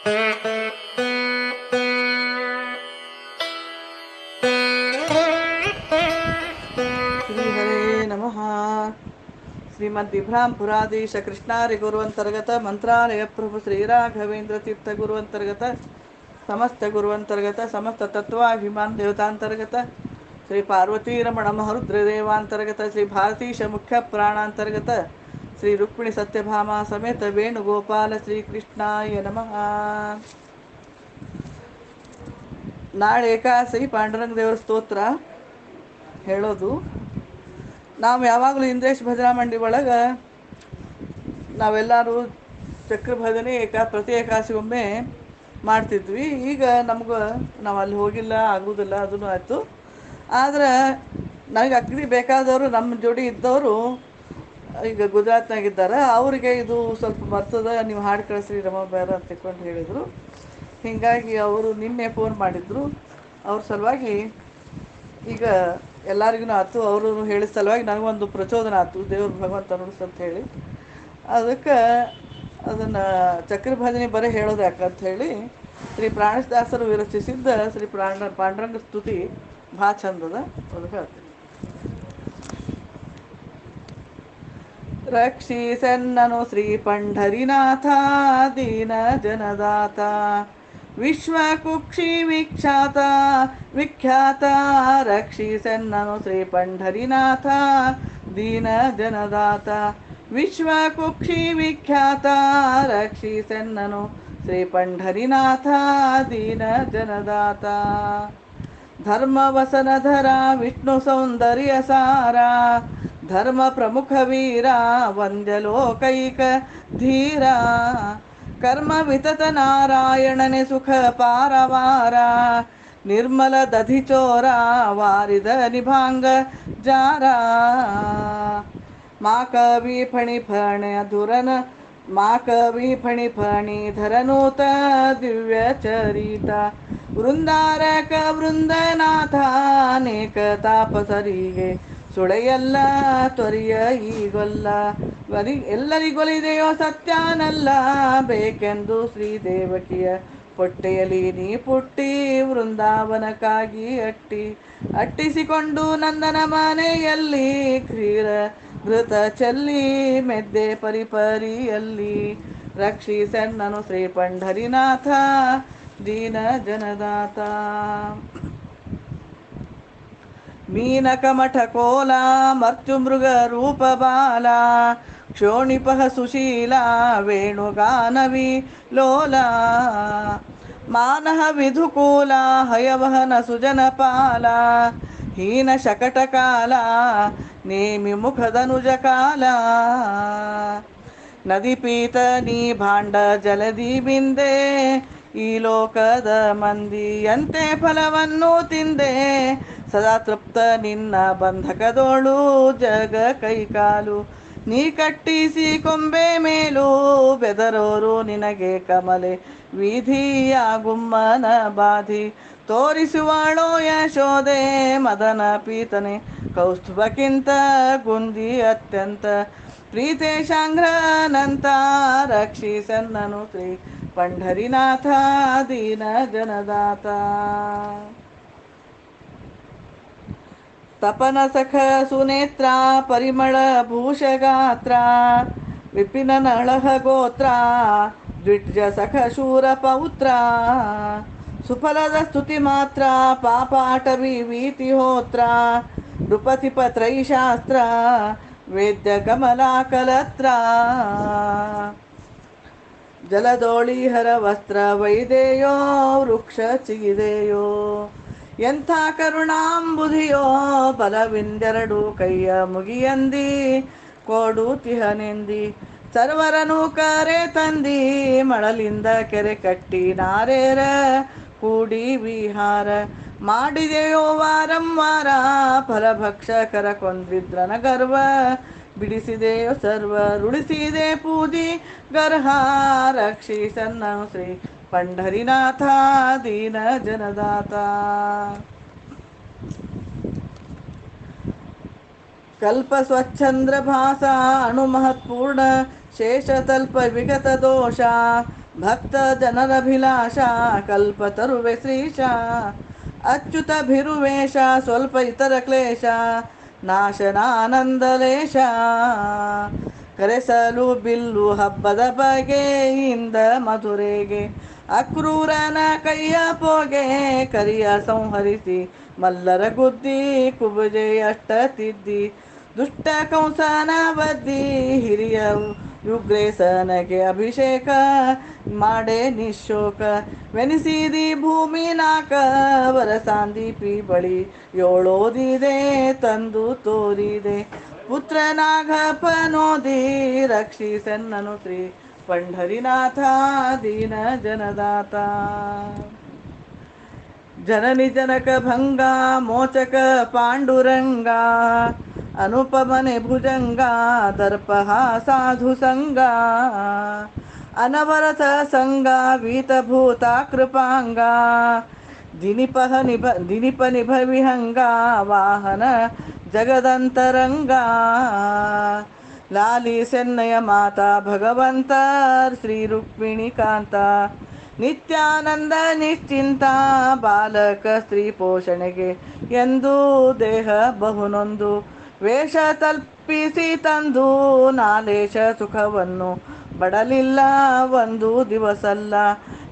श्रीहरे नमः। श्रीमद्विभ्रांपुराधीश कृष्णारि गुरुवंतर्गत मंत्रालय प्रभु श्रीराघवेंद्र तीर्थ गुरुवंतर्गत समस्त गुरुवंतर्गत समस्त तत्वाभिमान देवतांतर्गत श्री पार्वती रमण महरुद्रदेवांतर्गत श्री भारतीश मुख्य प्राणांतर्गत ಶ್ರೀ ರುಕ್ಮಿಣಿ ಸತ್ಯಭಾಮ ಸಮೇತ ವೇಣುಗೋಪಾಲ ಶ್ರೀ ಕೃಷ್ಣಾಯ ನಮಃ. ನಾಳೆ ಏಕಾದಶಿ ಪಾಂಡುರಂಗ ದೇವರ ಸ್ತೋತ್ರ ಹೇಳೋದು. ನಾವು ಯಾವಾಗಲೂ ಇಂದ್ರೇಶ್ ಭಜನಾ ಮಂಡಿ ಒಳಗೆ ನಾವೆಲ್ಲರೂ ಚಕ್ರ ಭಜನೆ ಏಕಾ ಪ್ರತಿ ಏಕಾದಶಿಗೊಮ್ಮೆ ಮಾಡ್ತಿದ್ವಿ. ಈಗ ನಮ್ಗೆ ನಾವು ಅಲ್ಲಿ ಹೋಗಿಲ್ಲ ಆಗುವುದಿಲ್ಲ ಅದೂ ಆಯಿತು. ಆದ್ರೆ ನನಗೆ ಅಗ್ನಿ ಬೇಕಾದವರು ನಮ್ಮ ಜೋಡಿ ಇದ್ದವರು ಈಗ ಗುಜರಾತ್ನಾಗಿದ್ದಾರೆ. ಅವರಿಗೆ ಇದು ಸ್ವಲ್ಪ ಬರ್ತದ ನೀವು ಹಾಡು ಕಳಿಸ್ರಿ ರಮ ಬೇರ ಅಂತ ತಿಳ್ಕೊಂಡು ಹೇಳಿದರು. ಹೀಗಾಗಿ ಅವರು ನಿನ್ನೆ ಫೋನ್ ಮಾಡಿದರು. ಅವ್ರ ಸಲುವಾಗಿ ಈಗ ಎಲ್ಲರಿಗೂ ಆಯ್ತು ಅವರು ಹೇಳಿದ ಸಲುವಾಗಿ ನನಗೊಂದು ಪ್ರಚೋದನ ಆಯ್ತು ದೇವ್ರ ಭಗವಂತ ನುಡಿಸ್ ಅಂತ ಹೇಳಿ. ಅದಕ್ಕೆ ಅದನ್ನು ಚಕ್ರ ಭಜನೆ ಬರೀ ಹೇಳೋದು ಯಾಕಂತ ಹೇಳಿ, ಶ್ರೀ ಪ್ರಾಣದಾಸರು ವಿರಚಿಸಿದ್ದ ಶ್ರೀ ಪ್ರಾಣ, ಪಾಂಡುರಂಗ ಸ್ತುತಿ ಭಾಳ ಚಂದದ ಅದಕ್ಕೆ ಹೇಳ್ತೀನಿ. ರಕ್ಷಿಸೆನ್ನನು ಶ್ರೀ ಪಂಢರಿನಾಥ ದೀನ ಜನದಾತ ವಿಶ್ವ ಕುಕ್ಷಿ ವಿಖ್ಯಾತ ವಿಖ್ಯಾತ ರಕ್ಷಿಸೆನ್ನನು ಶ್ರೀ ಪಂಢರಿನಾಥ ದೀನ ಜನದಾತ ವಿಶ್ವ ಕುಕ್ಷಿ ವಿಖ್ಯಾತ ರಕ್ಷಿಸೆನ್ನನು ಶ್ರೀ ಪಂಢರಿನಾಥ ದೀನ ಜನದಾತ ಧರ್ಮ ವಸನಧರ ವಿಷ್ಣು ಸೌಂದರ್ಯ ಸಾರ ಧರ್ಮ ಪ್ರಮುಖ ವೀರ, ವಂದ್ಯ ಲೋಕೈಕ ಧೀರ. ಕರ್ಮ ವಿತತ ನಾರಾಯಣನೆ ಸುಖ ಪಾರವಾರ. ನಿರ್ಮಲ ದಧಿಚೋರ ವಾರಿದ ನಿಭಾಂಗ ಜಾರ. ಮಾ ಕವಿ ಫಣಿ ಫಣಿ ಧುರನ ಮಾ ಕವಿ ಫಣಿ ಫಣಿ ಧರನೂತ ದಿವ್ಯ ಚರಿತ. ವೃಂದಾರಕ ವೃಂದನಾಥ, ಅನೇಕ ತಾಪಸರಿಗೆ ಸುಳೆಯಲ್ಲ, ತೊರೆಯ ಈಗೊಲ್ಲ ಬರಿ ಎಲ್ಲರಿಗೊಲಿದೆಯೋ ಸತ್ಯಾನಲ್ಲ. ಬೇಕೆಂದು ಶ್ರೀದೇವಕಿಯ ಪೊಟ್ಟೆಯಲ್ಲಿ ನೀ ಪುಟ್ಟಿ, ವೃಂದಾವನಕ್ಕಾಗಿ ಅಟ್ಟಿ. ಅಟ್ಟಿಸಿಕೊಂಡು ನಂದನ ಮನೆಯಲ್ಲಿ, ಕ್ಷೀರ ಘೃತ ಚೆಲ್ಲಿ, ಮೆದ್ದೆ ಪರಿಪರಿಯಲ್ಲಿ ರಕ್ಷಿಸೆನ್ನನು ಶ್ರೀ ಪಂಢರಿನಾಥ, ದೀನ ಜನದಾತ. ಮೀನಕಮಠ ಕೋಲ ಮರ್ತ್ಯು ಮೃಗ ರೂಪ ಬಾಲ ಕ್ಷೋಣಿಪಃ ಸುಶೀಲ ವೇಣುಗಾನವಿ ಲೋಲ ಮಾನಹ ವಿಧುಕೂಲ ಹಯವಹನ ಸುಜನ ಪಾಲ ಹೀನ ಶಕಟ ಕಾಲ ನೇಮಿ ಮುಖದನುಜ ಕಾಲ ನದಿ ಪೀತ ನೀ ಭಾಂಡ ಜಲದಿ ಬಿಂದೆ ಈ ಲೋಕದ ಮಂದಿಯಂತೆ ಫಲವನ್ನು ತಿಂದೆ ಸದಾ ತೃಪ್ತ ನಿನ್ನ ಬಂಧಕದೋಳು ಜಗ ಕೈಕಾಲು. ನೀ ಕಟ್ಟಿಸಿ ಕೊಂಬೆ ಮೇಲೂ ಬೆದರೋರು ನಿನಗೆ ಕಮಲೆ. ವಿಧಿಯ ಗುಮ್ಮನ ಬಾಧಿ. ತೋರಿಸುವಾಳೋ ಯಶೋದೆ ಮದನ ಪೀತನೆ. ಕೌಸ್ತುಭಕ್ಕಿಂತ ಗುಂದಿ ಅತ್ಯಂತ. ಪ್ರೀತೇಶಾಂಘ್ರನಂತ ರಕ್ಷಿಸನ್ನನು ಶ್ರೀ ಪಂಢರಿನಾಥ ದೀನ ಜನದಾತ ತಪನ ಸಖ ಸುನೇತ್ರ, ಪರಿಮಳ ಭೂಷಗಾತ್ರ ವಿಪಿನ ನಳಹ ಗೋತ್ರ ದ್ವಿಟ್ಜ ಸಖ ಶೂರ ಪೌತ್ರ ಸುಫಲದ ಸ್ತುತಿ ಮಾತ್ರ, ಪಾಪಾಟವಿ ವೀತಿ ಹೋತ್ರ ನೃಪತಿ ಪತ್ರೈಶಾಸ್ತ್ರ ವೇದ್ಯ ಕಮಲಾ ಕಲತ್ರ ಜಲದೋಳಿಹರ ವಸ್ತ್ರ, ವೈದೇಯೋ ವೃಕ್ಷ ಚಿಗಿದೆಯೋ. ಎಂಥ ಕರುಣಾಂಬುಧಿಯೋ ಬಲವಿಂದೆರಡು ಕೈಯ ಮುಗಿಯಂದಿ, ಕೋಡು ತಿಹನೆಂದಿ. ಸರ್ವರನು ಕರೆ ತಂದಿ, ಮಳಲಿಂದ ಕೆರೆ ಕಟ್ಟಿ ನಾರೇರ ಕೂಡಿ ವಿಹಾರ. ಮಾಡಿದೆಯೋ ವಾರಂವಾರ ಫಲಭಕ್ಷಕರ ಕೊಂದಿದ್ರನ ಗರ್ವ. ಬಿಡಿಸಿದೆಯೋ ಸರ್ವ, ರುಳಿಸಿದೆ ಪೂಜಿ ಗರ್ಹ. ರಕ್ಷಿಸನ್ನ ಶ್ರೀ ಪಂಢರಿನಾಥ ದೀನ ಜನದಾತ. ಕಲ್ಪ ಸ್ವಚ್ಛಂದ್ರ ಭಾಸ, ಅಣು ಮಹತ್ಪೂರ್ಣ, ಶೇಷ ತಲ್ಪ ವಿಗತ ದೋಷ, ಭಕ್ತ ಜನರಭಿಲಾಷ ಕಲ್ಪತರುವೆ ಶ್ರೀಶ. ಅಚ್ಯುತ ಭಿರುವೇಶ, ಸ್ವಲ್ಪ ಇತರ ಕ್ಲೇಶ, ನಾಶನಾನಂದಲೇಶ. ಕರೆಸಲು ಬಿಲ್ಲು ಹಬ್ಬದ ಬಗೆಯಿಂದ ಮಧುರೆಗೆ ಅಕ್ರೂರನ ಕೈಯ ಪೋಗೆ ಕರಿಯ ಸಂಹರಿಸಿ, ಮಲ್ಲರ ಗುದ್ದಿ ಕುಬುಜೆ ಅಷ್ಟ ತಿದ್ದಿ ದುಷ್ಟ ಕಂಸನ ಬದ್ದಿ ಹಿರಿಯ ಯುಗ್ರೇಸನಗೆ ಅಭಿಷೇಕ ಮಾಡೆ ನಿಶೋಕ. ವೆನಿಸಿದಿ ಭೂಮಿ ನಾಕ ವರಸಾಂದೀಪಿ ಬಳಿ ಏಳೋದಿದೆ ತಂದು ತೋರಿದೆ. ಪುತ್ರನಾಗಪನೋದಿ ರಕ್ಷಿಸನ್ನನು ಶ್ರೀ पंडरीनाथ दीन जनदाता जननी जनक भंगा मोचक पांडुरंगा अनुपमने भुजंगा दर्पहा साधु संगा अनवरत संगा वीतभूता कृपांगा दिनिप निभ दिनिप वाहन जगदंतरंगा ಲಾಲಿ ಸೆನ್ನಯ ಮಾತಾ ಭಗವಂತ, ಶ್ರೀ ರುಕ್ಮಿಣಿ ಕಾಂತ. ನಿತ್ಯಾನಂದ ನಿಶ್ಚಿಂತ, ಬಾಲಕ ಸ್ತ್ರೀ ಪೋಷಣೆಗೆ ಎಂದು ದೇಹ ಬಹುನೊಂದು. ವೇಷ ತಲ್ಪಿಸಿ ತಂದು, ನಾಲೇಶ ಸುಖವನ್ನು ಬಡಲಿಲ್ಲ, ಒಂದು ದಿವಸಲ್ಲ.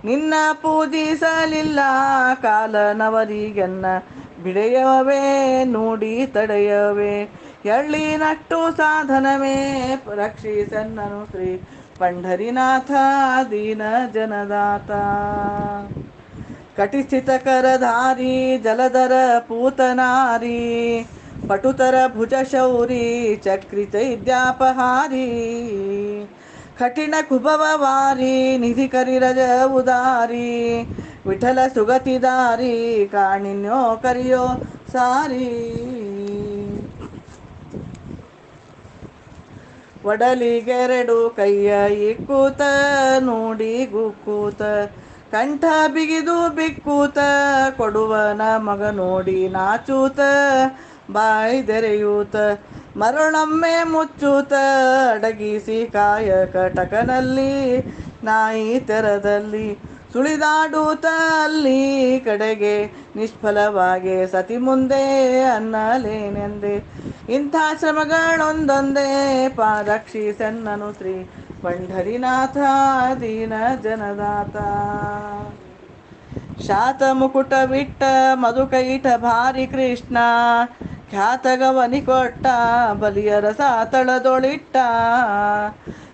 ನಿನ್ನ ಪೂಜಿಸಲಿಲ್ಲ, ಕಾಲನವರಿಗೆನ್ನ ಬಿಡೆಯವೇ, ನೋಡಿ ತಡೆಯವೇ. ಎಳ್ಳಿ ನಟ್ಟು ಸಾಧನವೇ ರಕ್ಷಿಸನ್ನನು ಶ್ರೀ ಪಂಢರಿನಾಥ ದೀನ ಜನದಾತ ಕಟಿಸ್ಥಿತ ಕರಧಾರಿ ಜಲಧರ ಪೂತನಾರಿ ಪಟುತರ ಭುಜ ಶೌರಿ ಚಕ್ರಿ ಚೈದ್ಯಾಪಹಾರಿ ಕಠಿಣ ಕುಭವವಾರಿ ನಿಧಿ ಕರಿರಜ ಉದಾರಿ ವಿಠಲ ಸುಗತಿದಾರಿ ಕಾಣಿನ್ಯೋ ಕರಿಯೋ ಸಾರಿ ಒಡಲಿಗೆರಡು ಕೈಯ ಇಕ್ಕೂತ ನೋಡಿ ಗುಕ್ಕೂತ ಕಂಠ ಬಿಗಿದು ಬಿಕ್ಕೂತ, ಕೊಡುವನ ಮಗ ನೋಡಿ ನಾಚೂತ, ಬಾಯಿ ತೆರೆಯೂತ. ಮರಳೊಮ್ಮೆ ಮುಚ್ಚೂತ, ಅಡಗಿಸಿ ಕಾಯ ಕಟಕನಲ್ಲಿ ನಾಯಿ ತೆರದಲ್ಲಿ. ಸುಳಿದಾಡೂತ ಅಲ್ಲಿ ಕಡೆಗೆ ನಿಷ್ಫಲವಾಗಿ ಸತಿ ಮುಂದೆ ಅನ್ನಲೇನೆಂದೆ. ಇಂಥ ಶ್ರಮಗಳೊಂದೊಂದೇ ಪಾದಕ್ಷಿ ರಕ್ಷಿಸನ್ನನು ಶ್ರೀ ಪಂಢರಿನಾಥ ದೀನ ಜನದಾತ. ಶಾತ ಮುಕುಟ ಬಿಟ್ಟ ಮಧುಕೈಟ ಭಾರಿ ಕೃಷ್ಣ ಖ್ಯಾತಗವನಿ ಕೊಟ್ಟ ಬಲಿಯರಸ ತಳದೊಳಿಟ್ಟ.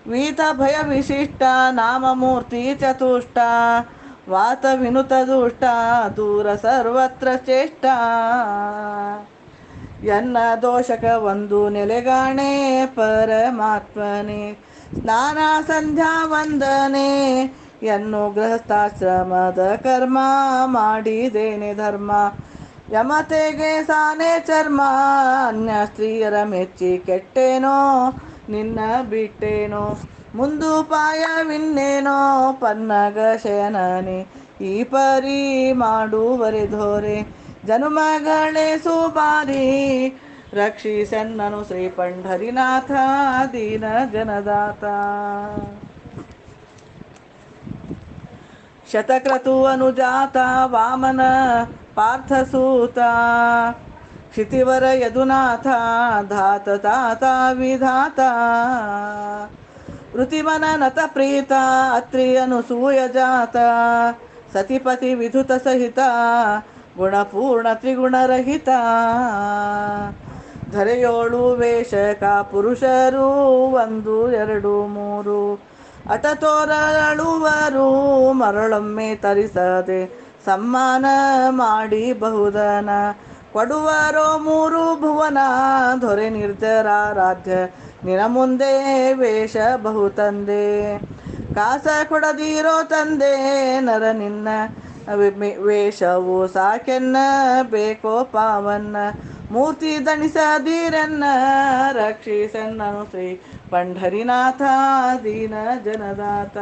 ವೀತ ಭಯ ವಿಶಿಷ್ಟ ನಾಮಮೂರ್ತಿ ಚತುಷ್ಟ ವಾತ ವಿನುತ ದುಷ್ಟ ದೂರ ಸರ್ವತ್ರ ಚೇಷ್ಟ ಎನ್ನ ದೋಷಕ ಒಂದು ನೆಲೆಗಾಣೆ, ಪರಮಾತ್ಮನೆ, ಸ್ನಾನ ಸಂಧ್ಯಾ ವಂದನೆ, ಎನ್ನು ಗೃಹಸ್ಥಾಶ್ರಮದ ಕರ್ಮ ಮಾಡಿದೇನೆ ಧರ್ಮ. ಯಮತೆಗೆ ಸಾನೆ ಚರ್ಮ, ಅನ್ಯ ಸ್ತ್ರೀಯರ ಮೆಚ್ಚಿ ಕೆಟ್ಟೇನೋ ನಿನ್ನ ಬಿಟ್ಟೇನೋ? ಮುಂದುಪಾಯವಿನ್ನೇನೋ ಪನ್ನಗ ಶಯನನೆ. ಈ ಪರಿ ಮಾಡುವರೆಧೋರೆ ಜನುಮಗಳೇ ಸುಪಾರಿ. ರಕ್ಷಿಸೆನ್ನನು ಶ್ರೀ ಪಂಢರಿನಾಥ, ದೀನ ಜನದಾತ. ಶತಕ್ರತು ಅನುಜಾತ ವಾಮನ ಪಾರ್ಥಸೂತ. ಕ್ಷಿತಿವರ ಯದುನಾಥ, ಧಾತ, ತಾತ, ವಿಧಾತ. ಋತಿಮನ ನತ ಪ್ರೀತ, ಅತ್ರಿಯನು ಸೂಯ ಜಾತ. ಸತಿಪತಿ ವಿಧುತ ಸಹಿತ, ಗುಣಪೂರ್ಣ ತ್ರಿಗುಣರಹಿತ ಧರೆಯೋಳು ವೇಷಕ ಪುರುಷರು ಒಂದು, ಎರಡು, ಮೂರು. ಅಟತೋರಳುವರು ಮರಳೊಮ್ಮೆ ತರಿಸದೆ, ಸಮ್ಮಾನ ಮಾಡಿ ಬಹುದನ ಕೊಡುವರೋ ಮೂರು ಭುವನ ದೊರೆ ನಿರ್ಜರಾರಾಧ್ಯ ನಿನ ಮುಂದೆ ವೇಷ ಬಹು ತಂದೆ. ಕಾಸ ಕೊಡದಿರೋ ತಂದೆ ನರ ನಿನ್ನ. ವೇಷವು ಸಾಕೆನ್ನ ಬೇಕೋ ಪಾವನ್ನ. ಮೂರ್ತಿ ದಣಿಸದಿರನ್ನ ರಕ್ಷಿಸನ್ನನು ಶ್ರೀ ಪಂಢರಿನಾಥ, ದೀನ ಜನದಾತ.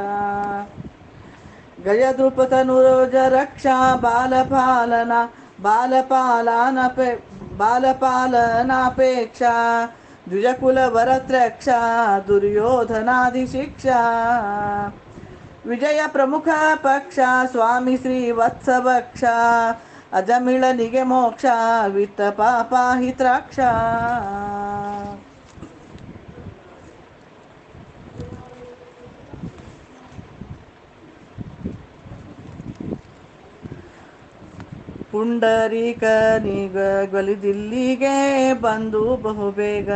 ಗಜದೃಪತನುರೋಜ ರಕ್ಷಾ ಬಾಲಪಾಲನ. ಬಾಲಪಾಲನಪೆ बालपालानपे बालपालनापेक्षा द्विजकुलवरत्रक्षा दुर्योधनादिशिक्षा। विजयप्रमुखा पक्षा स्वामी श्री श्रीवत्सभक्षा अजमिळनिगे मोक्षा वित्तपापाहित्राक्षा। ಪುಂಡರೀಕನಿಗ ಗೊಲಿದಿಲ್ಲಿಗೆ ಬಂದು ಬಹುಬೇಗ.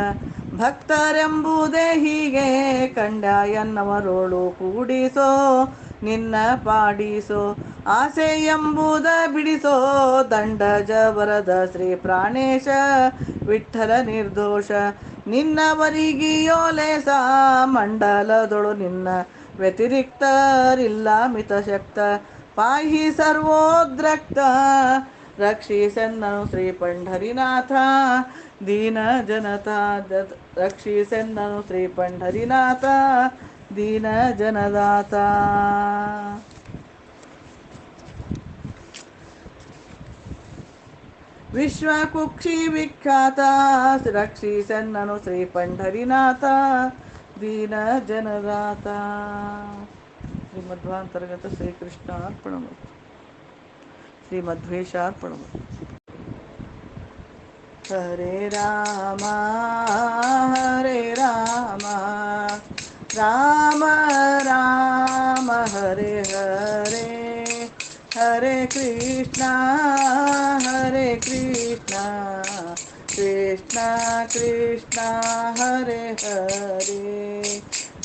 ಭಕ್ತರೆಂಬುದೇ ಹೀಗೆ ಕಂಡ ಎನ್ನವರೋಳು ಕೂಡಿಸೋ, ನಿನ್ನ ಪಾಡಿಸೋ ಆಸೆ ಎಂಬುದ ಬಿಡಿಸೋ ದಂಡ ಜವರದ ಶ್ರೀ ಪ್ರಾಣೇಶ ವಿಠಲ ನಿರ್ದೋಷ. ನಿನ್ನವರಿಗಿಯೋಲೇಸ ಮಂಡಲದೊಳು ನಿನ್ನ ವ್ಯತಿರಿಕ್ತರಿಲ್ಲ ಮಿತಶಕ್ತ. पाही सर्वोद्रक्त। रक्षिसेन्ननु श्रीपण्ढरिनाथ दीनजनता रक्षिसेन्ननु श्रीपण्ढरिनाथ दीनजनदाता विश्वकुक्षिविख्यात रक्षिसेन्ननु श्रीपण्ढरिनाथ दीनजनदाता श्रीमध्वान्तर्गत श्रीकृष्णार्पणमस्तु। श्रीमध्वेशार्पणमस्तु हरे राम हरे राम राम राम, हरे हरे। हरे कृष्णा हरे कृष्णा। कृष्णा कृष्णा, हरे हरे।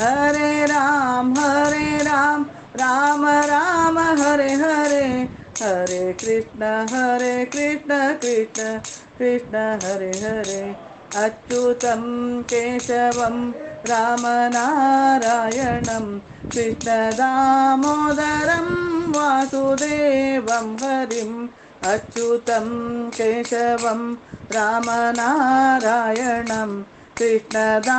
हरे राम हरे राम राम राम हरे हरे। हरे कृष्ण हरे कृष्ण कृष्ण कृष्ण हरे हरे। अच्युतं केशवं रामनारायणं कृष्णदामोदरं वासुदेवं हरिम् अच्युतं केशवं रामनारायणं कृष्णदामोदरं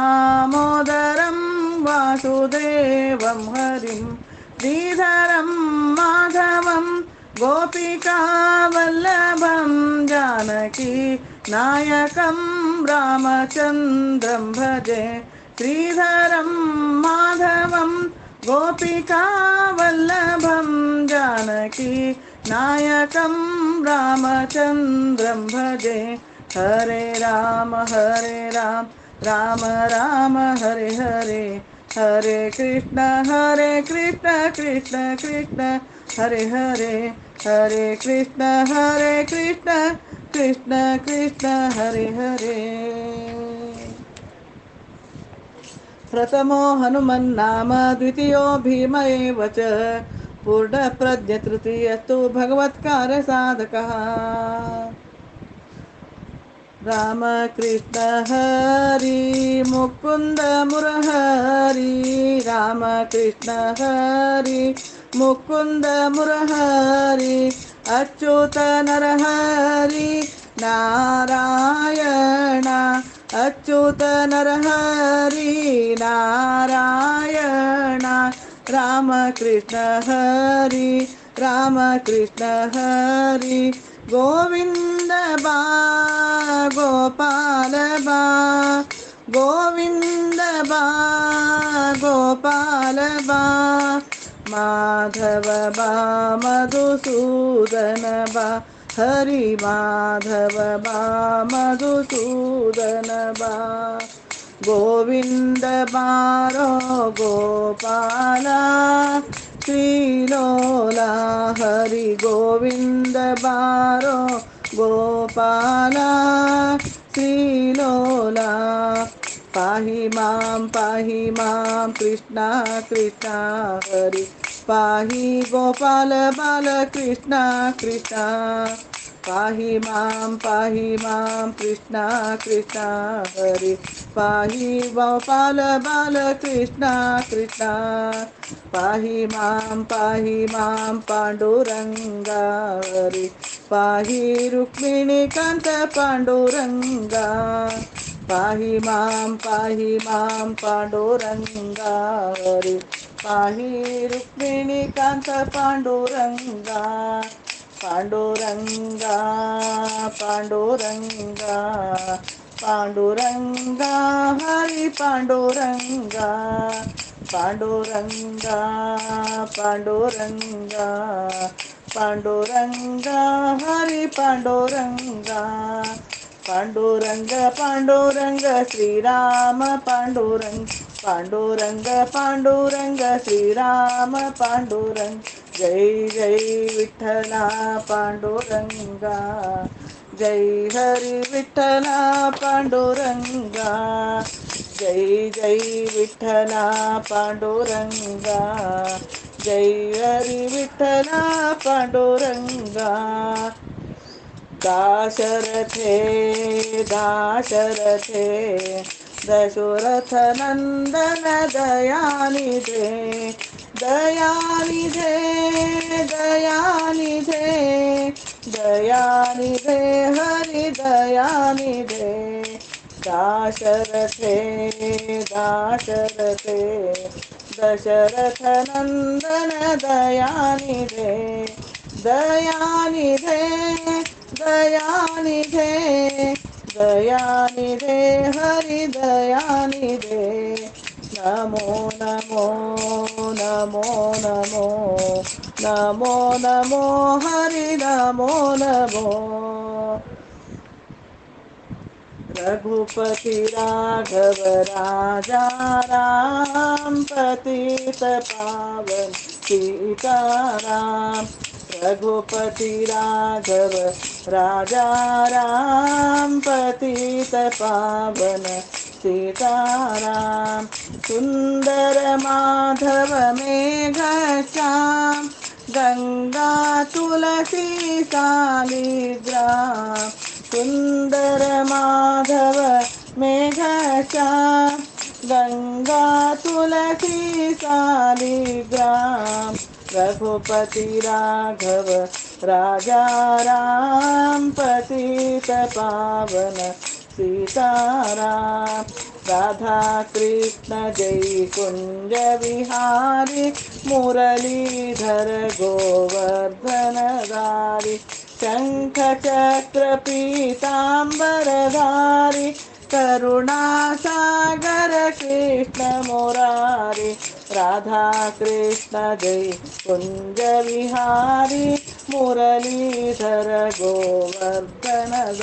वासुदेवं हरिं, श्रीधरं माधवं, गोपिकावल्लभं, जानकी नायकं, रामचन्द्रं भजे, श्रीधरं माधवं, गोपिकावल्लभं, जानकी नायकं, रामचन्द्रं भजे, हरे राम हरे राम। राम राम, हरे हरे हरे कृष्ण हरे कृष्ण कृष्ण कृष्ण, हरे हरे हरे कृष्ण हरे कृष्ण कृष्ण कृष्ण, हरे हरे। प्रथमो हनुमन्नाम द्वितीयो भीम एव च पूर्णप्रज्ञतृतीयस्तु भगवत्कारसाधकः। रामकृष्ण हरि, मुकुन्द मुरहरि, रामकृष्ण हरि, मुकुन्द मुरहरि, अच्युत नरहरि, नारायण, अच्युत नरहरि, नारायण, रामकृष्ण हरि रामकृष्ण हरि। गोविन्द गोपाल बा गोविन्द गोपाल बा, माधव बा, मधुसूदन बा, हरि माधव बा, मधुसूदन बा, गोविंद बारो, गोपाला ಶ್ರೀಲೋಲ ಹರಿ ಗೋವಿಂದ ಬಾರೋ ಗೋಪಾಲ ಶ್ರೀಲೋಲ ಪಾಹಿ ಮಾಂ ಪಾಹಿ ಮಾಂ ಕೃಷ್ಣ ಕೃಷ್ಣ ಹರಿ ಪಾಹಿ ಗೋಪಾಲ ಬಾಲ ಕೃಷ್ಣ ಕೃಷ್ಣ पाहि माँ पाहि माँ, कृष्णा कृष्णा, हरे। पाहि गोपाल बालकृष्णा कृष्णा पाहि माँ पाहि माँ पाण्डुरङ्गा हरे। पाहि रुक्मिणीकान्त पाण्डुरङ्गा पाहि माँ पाहि माँ पाण्डुरङ्गा हरे। पाहि रुक्मिणीकान्त पाण्डुरङ्गा பாண்டுரங்கா பாண்டுரங்கா பாண்டுரங்கா ஹரி பாண்டுரங்கா பாண்டுரங்கா பாண்டுரங்கா பாண்டுரங்கா ஹரி பாண்டுரங்கா பாண்டுரங்க பாண்டுரங்க ஸ்ரீராம பாண்டுரங் பாண்டுரங்க பாண்டுரங்க ஸ்ரீராம பாண்டுரங் जय जय विठला पांडुरंगा, जय हरि विठला पांडुरंगा, जय जय विठला पांडुरंगा, जय हरि विठला पांडुरंगा। दाशरथे दाशरथे, दशरथ नंदन दयानिधे दयानिधे दयानिधे दयानिधे, हरि दयानिधे, दाशरथे दाशरथे, दशरथ नन्दन दयानिधे दयानिधे दयानिधे दयानिधे, हरि दयानिधे। नमो नमो नमो नमो नमो नमो हरि नमो नमो रघुपति राघव राजा राम पतित पावन सीताराम रघुपति राघव राजा राम पतित पावन सीताराम सुंदर माधव मेघ श्याम गंगा तुलसी सालिग्राम सुंदर माधव मेघ श्याम गंगा तुलसी सालिग्राम रघुपति राघव, राजा राम, पतित पावन। सीताराम, राधा कृष्ण, जय कुंज विहारी, मुरलीधर गोवर्धन धारी शंख चक्र पीताम्बरधारी करुणा सागर कृष्ण मुरारी, राधा कृष्ण, जय कुंज विहारी, मुरलीधर गोवर्धन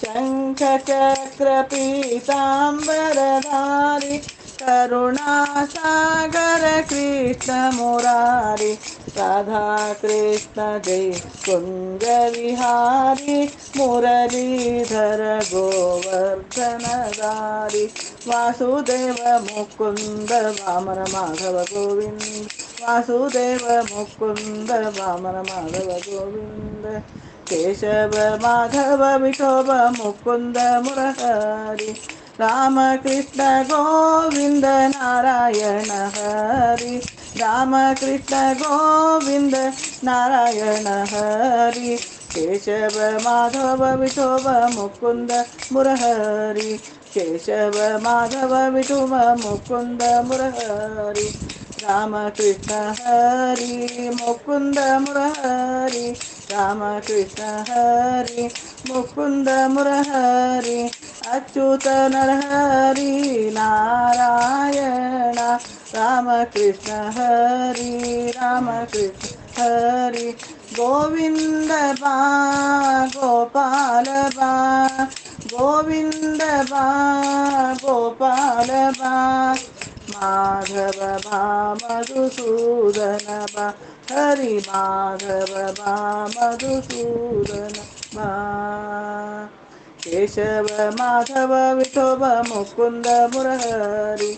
शङ्खचक्रपीताम्बरधारि करुणासागर कृष्णमुरारि राधा कृष्ण कुञ्जविहारि मुरलीधर गोवर्धनदारि वासुदेव मुकुन्द वामन माधव गोविन्द वासुदेव मुकुन्द वामन माधव गोविन्द। केशव, माधव, विठोब, मुकुंद, मुरहरी राम कृष्ण गोविंद, नारायण हरि। राम कृष्ण गोविंद, नारायण हरि। केशव, माधव, विठोब, मुकुंद, मुरहरि। केशव, माधव, विठोब, मुकुंद, मुरहरि। राम कृष्ण हरि, मुकुंद, मुरहरि। रामकृष्ण हरि मुकुन्द मुरहरि अच्युत नरहरि नारायण रामकृष्ण हरि रामकृष्ण हरि गोविन्द बा गोपाल बा गोविन्द बा गोपाल बा माधव बा मधुसूदन बा हरि माधव मधुसूदन केशव माधव विठोब मुकुन्द मुरहरि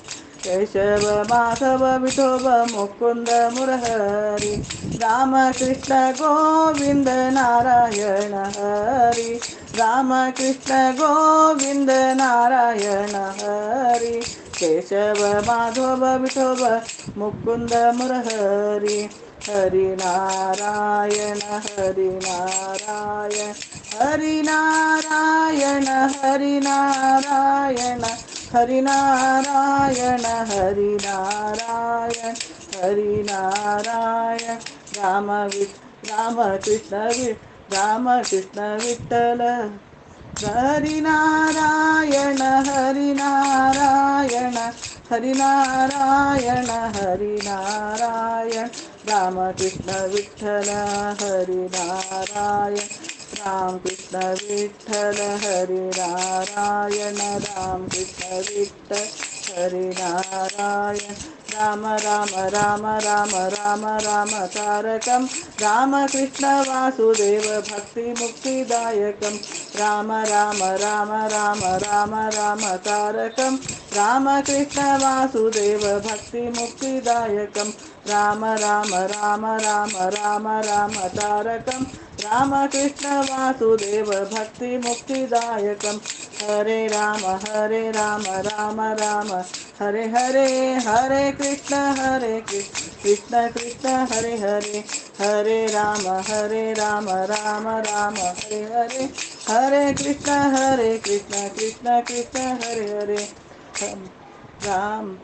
केशव माधव विठोब मुकुन्द मुरहरि रामकृष्ण गोविन्द नारायण हरि रामकृष्ण गोविन्द नारायण हरि केशव माधव विठोब मुकुन्द मुरहरि हरि नारायण हरि नारायण हरि नारायण हरि नारायण हरि नारायण हरि नारायण हरि नारायण। राम वि रामकृष्ण राम कृष्ण विठ्ठल। हरिनारायण हरिनारायण हरिनारायण हरिनारायण रामकृष्ण विठ्ठल हरिनारायण रामकृष्ण विठ्ठल हरिनारायण रामकृष्ण विठ्ठल हरिनारायण राम राम राम राम राम राम तारकं रामकृष्णवासुदेव भक्तिमुक्तिदायकं राम राम राम राम राम राम तारकं रामकृष्णवासुदेव भक्तिमुक्तिदायकं राम राम राम राम राम राम तारकं रामकृष्ण वासुदेव भक्ति भक्तिमुक्तिदायकं हरे राम हरे राम राम राम। हरे हरे हरे कृष्ण हरे कृष्ण। कृष्ण हरे हरे। हरे राम हरे राम राम राम। हरे हरे हरे कृष्ण हरे कृष्ण। कृष्ण कृष्ण, हरे हरे। राम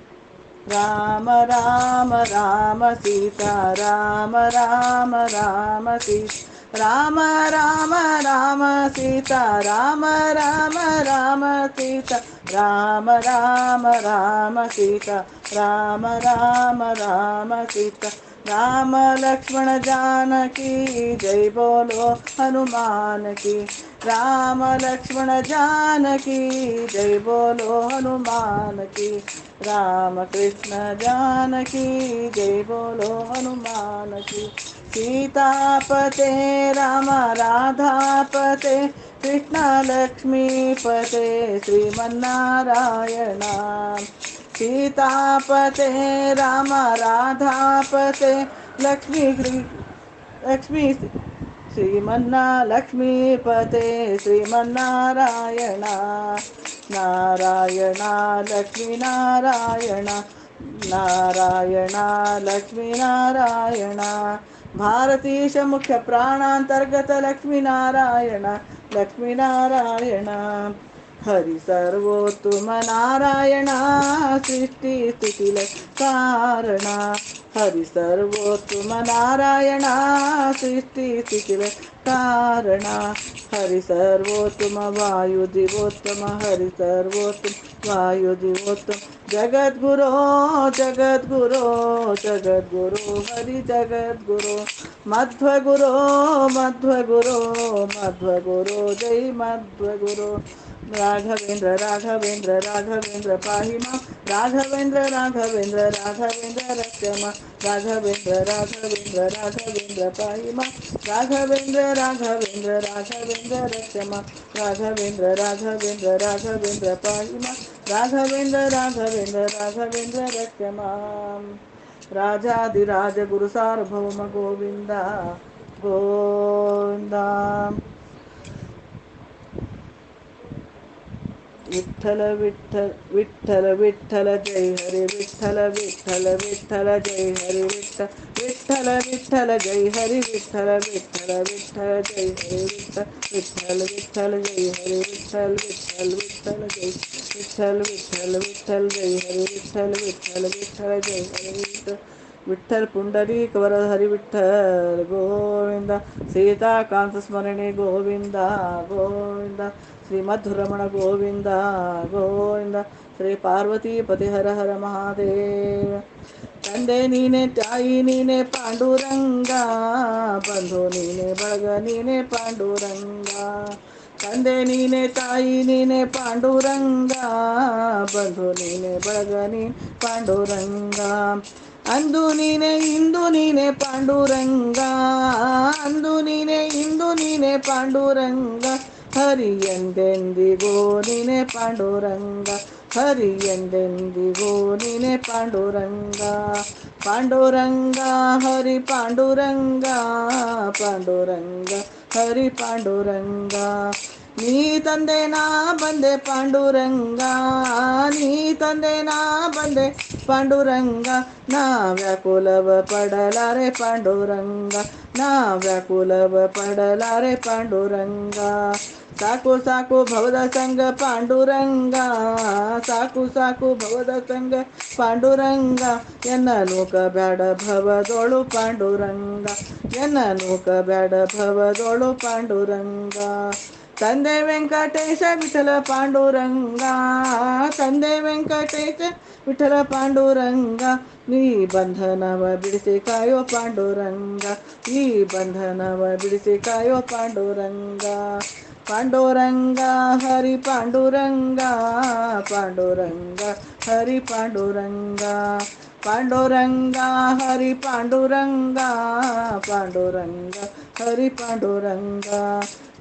राम राम राम सीता। राम राम राम सीता। राम राम राम, सीता, राम राम राम, सीता, राम राम राम, सीता, राम राम राम, सीता, राम, लक्ष्मण जानकी, जय बोलो हनुमान की, राम, लक्ष्मण जानकी, जय बोलो हनुमान की, राम, कृष्ण जानकी, जय बोलो हनुमान की। सीतापते राम राधापते, कृष्ण लक्ष्मीपते, श्रीमन्नारायण। सीतापते, राम राधापते, लक्ष्मी लक्ष्मी श्रीमन्ना लक्ष्मीपते, श्रीमन्नारायण। नारायण, लक्ष्मीनारायण। नारायण, लक्ष्मीनारायण। भारतीश मुख्य प्राणांतर्गत लक्ष्मीनारायण लक्ष्मीनारायण। हरि सर्वोत्तम नारायण, सृष्टि स्थिति कारण हरि सर्वोत्तम नारायण, सृष्टि स्थिति कारण हरि सर्वोत्तम वायुदिवोत्तम हरि सर्वोत्तम वायुदिवोत्तम जगद्गुरो जगद्गुरो जगद्गुरो हरि जगद्गुरो मध्वगुरो मध्वगुरो मध्वगुरो जय मध्वगुरो राघवेन्द्र राघवेन्द्र राघवेन्द्र पाहि मा। राघवेन्द्र राघवेन्द्र राघवेन्द्र रक्ष मा। राघवेन्द्र राघवेन्द्र राघवेन्द्र पाहि मा। राघवेन्द्र राघवेन्द्र राघवेन्द्र रक्ष मा। राघवेन्द्र राघवेन्द्र राघवेन्द्र पाहि मा। राघवेन्द्र राघवेन्द्र राघवेन्द्र रक्ष मा। राजाधिराज गुरुसार्वभौम गोविन्द। गोविन्दाम् विठ्ठल विठ्ठल विठ्ठल विठ्ठल जय हरे विठ्ठल विठ्ठल विठ्ठल जय हरे विठ्ठल विठ्ठल विठ्ठल जय हरे विठ्ठल विठ्ठल विठ्ठल जय हरे विठ्ठल विठ्ठल विठ्ठल जय हरे विठ्ठल विठ्ठल विठ्ठल जय विठ्ठल विठ्ठल विठ्ठल जय हरे विठ्ठल विठ्ठल विठ्ठल जय हरे विठ्ठल विठ्ठल पुण्डरीक वरद हरि विठ्ठल गोविंद सीताकांत स्मरणे गोविंद ಮಧುರಮಣ ಗೋವಿಂದ ಗೋವಿಂದ ಶ್ರೀ ಪಾರ್ವತಿ ಪತಿ ಹರ ಹರ ಮಹಾದೇವ. ತಂದೆ ನೀನೆ, ತಾಯಿ ನೀನೆ ಪಾಂಡುರಂಗ, ಬಂಧು ನೀನೆ, ಬಳಗ ನೀನೆ ಪಾಂಡುರಂಗ. ತಂದೆ ನೀನೆ, ತಾಯಿ ನೀನೆ ಪಾಂಡುರಂಗ, ಬಂಧು ನೀನೆ, ಬಳಗ ನೀ ಪಾಂಡುರಂಗ. ಅಂದು ನೀನೆ, ಇಂದು ನೀನೆ ಪಾಂಡುರಂಗ, ಅಂದು ನೀನೆ, ಇಂದು ನೀನೆ ಪಾಂಡುರಂಗ. ಹರಿ ಎಂದೆಂದಿಗೋ ನೀನೆ ಪಾಂಡುರಂಗ ಹರಿ ಎಂದೆಂದಿಗೋ ನೀನೆ ಪಾಂಡುರಂಗ ಪಾಂಡುರಂಗ ಹರಿ ಪಾಂಡುರಂಗ ಪಾಂಡುರಂಗ ಹರಿ ಪಾಂಡುರಂಗ ನೀ ತಂದೆ ನಾ ಬಂದೆ ಪಾಂಡುರಂಗ ನೀ ತಂದೆ ನಾ ಬಂದೆ ಪಾಂಡುರಂಗ ನಾ ವ್ಯಾಕುಲವ ಪಡಲಾರೆ ಪಾಂಡುರಂಗ ನಾ ವ್ಯಾಕುಲವ ಪಡಲಾರೆ ಪಾಂಡುರಂಗ ಸಾಕು ಸಾಕು ಭವದ ಸಂಗ ಪಾಂಡುರಂಗ ಸಾಕು ಸಾಕು ಭವದ ಸಂಗ ಪಾಂಡುರಂಗ ಎನ್ನ ನೂಕ ಬ್ಯಾಡ ಭವದೊಳು ಪಾಂಡುರಂಗ ಎನ್ನ ನೂಕ ಬ್ಯಾಡ ಭವದೊಳು ಪಾಂಡುರಂಗ ತಂದೆ ವೆಂಕಟೇಶ ವಿಠಲ ಪಾಂಡುರಂಗ ತಂದೆ ವೆಂಕಟೇಶ ವಿಠಲ ಪಾಂಡುರಂಗ ನೀ ಬಂಧನವ ಬಿಡಿಸಿ ಕಾಯೋ ಪಾಂಡುರಂಗ ಈ ಬಂಧನವ ಬಿಡಿಸಿ ಕಾಯೋ ಪಾಂಡುರಂಗ பாண்டுரங்கா ஹரி பாண்டுரங்கா பாண்டுரங்கா ஹரி பாண்டுரங்கா. பாண்டுரங்கா ஹரி பாண்டுரங்கா பாண்டுரங்கா ஹரி பாண்டுரங்கா.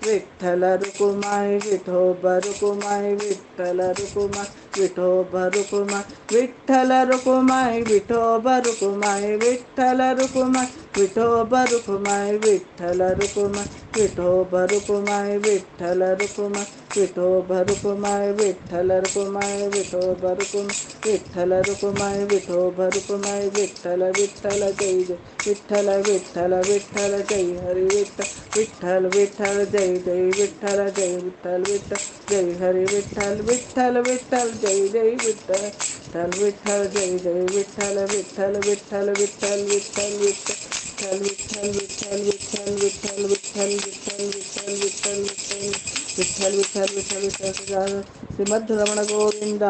विठ्ठल रुकुमाई विठो बरुकुमाय विठ्ठल रुकुमाई विठो बरुकुमाई विठ्ठल रुकुमाय विठो बरुकुमाय विठ्ठल रुकुमा विठो बरुकुमाय विठ्ठल रुकुमाई विठो बरुकुमाय विठ्ठल रुकुमा विठो भरुपमय विठल रुपमय विठो भरुपम विठल रुपमय विठो भरुपमय विठल विठल जय जय विठल विठल विठल जय हरि विठल विठल जय जय विठल जय विठल विठल जय हरि विठल विठल विठल जय जय विठल विठल विठल जय जय विठल विठल विठल विठल विठल विठल विठल विठल विठल विठल विठल विठल विठल विठल विठल విఠల్ విఠల్ విఠల్ విఠల్ శ్రీమద్ రమణ గోవింద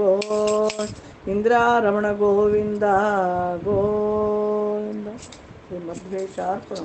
గో ఇంద్రా రమణ గోవింద గోవింద. శ్రీమద్వేషార్పణ